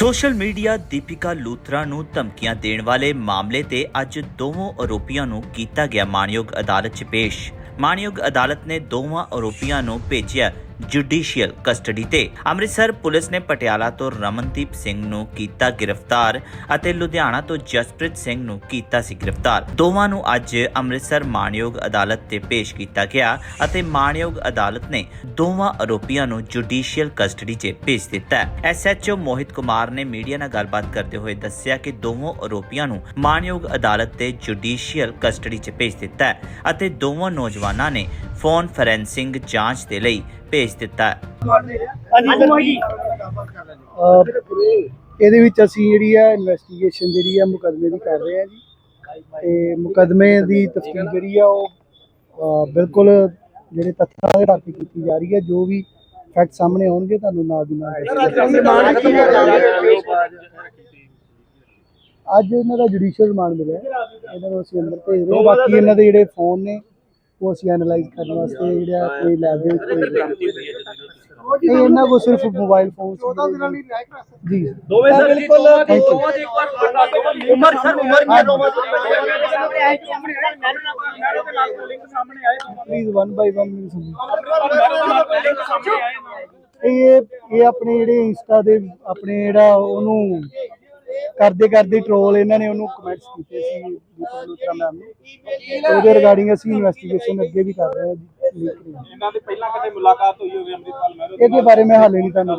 Social media Deepika Luthra ਨੂੰ ਧਮਕੀਆਂ ਦੇਣ ਵਾਲੇ ਮਾਮਲੇ ਤੇ ਅੱਜ ਦੋਵਾਂ ਆਰੋਪੀਆਂ ਨੂੰ ਕੀਤਾ ਗਿਆ ਮਾਣਯੋਗ ਅਦਾਲਤ 'ਚ ਪੇਸ਼। ਮਾਣਯੋਗ ਅਦਾਲਤ ਨੇ ਦੋਵਾਂ ਆਰੋਪੀਆਂ ਨੂੰ ਭੇਜਿਆ ਜੁਡੀਸ਼ੀਅਲ ਕਸਟਡੀ ਤੇ ਅੰਮ੍ਰਿਤਸਰ ਪੁਲਿਸ ਨੇ ਪਟਿਆਲਾ ਤੋਂ ਰਮਨਦੀਪ ਸਿੰਘ ਨੂੰ ਕੀਤਾ ਗ੍ਰਿਫਤਾਰ ਅਤੇ ਲੁਧਿਆਣਾ ਤੋਂ ਜਸਪ੍ਰੀਤ ਸਿੰਘ ਨੂੰ ਕੀਤਾ ਸੀ ਗ੍ਰਿਫਤਾਰ। ਦੋਵਾਂ ਨੂੰ ਅੱਜ ਅੰਮ੍ਰਿਤਸਰ ਮਾਣਯੋਗ ਅਦਾਲਤ ਤੇ ਪੇਸ਼ ਕੀਤਾ ਗਿਆ ਅਤੇ ਮਾਣਯੋਗ ਅਦਾਲਤ ਨੇ ਦੋਵਾਂ ਆਰੋਪੀਆਂ ਨੂੰ ਜੁਡੀਸ਼ੀਅਲ ਕਸਟਡੀ 'ਚ ਭੇਜ ਦਿੱਤਾ ਹੈ। ਐਸਐਚਓ ਮੋਹਿਤ ਕੁਮਾਰ ਨੇ ਮੀਡੀਆ ਨਾਲ ਗੱਲਬਾਤ ਕਰਦੇ ਹੋਏ ਦੱਸਿਆ ਕਿ ਦੋਵਾਂ ਆਰੋਪੀਆਂ ਨੂੰ ਮਾਨਯੋਗ ਅਦਾਲਤ ਤੇ ਜੁਡੀਸ਼ੀਅਲ ਕਸਟਡੀ 'ਚ ਭੇਜ ਦਿੱਤਾ ਅਤੇ ਦੋਵਾਂ ਨੌਜਵਾਨਾਂ ਨੇ ਫੋਨ ਫੋਰੈਂਸਿੰਗ ਜਾਂਚ ਦੇ ਲਈ ਭੇਜ ਦਿੱਤਾ। ਅਹ ਇਹਦੇ ਵਿੱਚ ਅਸੀਂ ਜਿਹੜੀ ਹੈ ਇਨਵੈਸਟੀਗੇਸ਼ਨ ਜਿਹੜੀ ਹੈ ਮੁਕਦਮੇ ਦੀ ਕਰ ਰਹੇ ਹਾਂ ਜੀ। ਤੇ ਮੁਕਦਮੇ ਦੀ ਤਫਤੀਸ਼ ਜਿਹੜੀ ਆ ਉਹ ਅਹ ਬਿਲਕੁਲ ਜਿਹੜੇ ਤੱਥਾਂ ਦੇ ਆਧਾਰ ਤੇ ਕੀਤੀ ਜਾ ਰਹੀ ਹੈ ਜੋ ਵੀ ਫੈਕਟ ਸਾਹਮਣੇ ਆਉਣਗੇ ਤੁਹਾਨੂੰ ਨਾਲ ਦੀ ਨਾਲ। ਅੱਜ ਇਹਨਾਂ ਦਾ ਜੁਡੀਸ਼ੀਅਲ ਰਿਮਾਂਡ ਮਿਲਿਆ। ਇਹਨਾਂ ਨੂੰ ਅਸੀਂ ਅੰਦਰ ਭੇਜ ਰਹੇ ਹਾਂ। ਬਾਕੀ ਇਹਨਾਂ ਦੇ ਜਿਹੜੇ ਫੋਨ ਨੇ ਉਹ ਅਸੀਂ ਐਨਾਲਾਈਜ਼ ਕਰਨ ਵਾਸਤੇ ਜਿਹੜਾ ਕੋਈ ਲੈਬ ਦੇ ਵਿੱਚ ਰਹੇ ਨਹੀਂ ਇਹਨਾਂ ਕੋਲ ਸਿਰਫ ਮੋਬਾਈਲ ਫੋਨ ਸੀ। ਜੀ। ਦੋਵੇਂ ਸਰ ਬਿਲਕੁਲ Thank you. ਦੋਵਾਂ ਦੇ ਇੱਕ ਵਾਰ ਉਮਰ ਸਰ ਉਮਰ ਕੀ ਦੋਵਾਂ ਪਲੀਜ਼ ਵਨ ਬਾਈ ਵਨ ਮੈਨੂੰ ਸਮਝ ਇਹ ਇਹ ਆਪਣੇ ਜਿਹੜੇ ਇੰਸਟਾ ਦੇ ਆਪਣੇ ਜਿਹੜਾ ਉਹਨੂੰ ਕਰਦੇ ਕਰਦੇ ਟ੍ਰੋਲ ਇਹਨਾਂ ਨੇ ਉਹਨੂੰ ਕਮੈਂਟਸ ਕੀਤੇ ਸੀ ਦੀਪਕ ਲੂਥਰਾ ਮੈਮ ਨੂੰ। ਤੇ ਉਹਦੇ ਰਿਗਾਰਡਿੰਗ ਅਸੀਂ ਇਨਵੈਸਟੀਗੇਸ਼ਨ ਅੱਗੇ ਵੀ ਕਰ ਰਹੇ ਹਾਂ ਜੀ। ਇਹਨਾਂ ਦੇ ਪਹਿਲਾਂ ਕਦੇ ਮੁਲਾਕਾਤ ਹੋਈ ਹੋਵੇ ਅੰਮ੍ਰਿਤਪਾਲ ਮਹਿਰੋ ਇਹਦੇ ਬਾਰੇ ਮੈਂ ਹਾਲੇ ਨਹੀਂ ਤੁਹਾਨੂੰ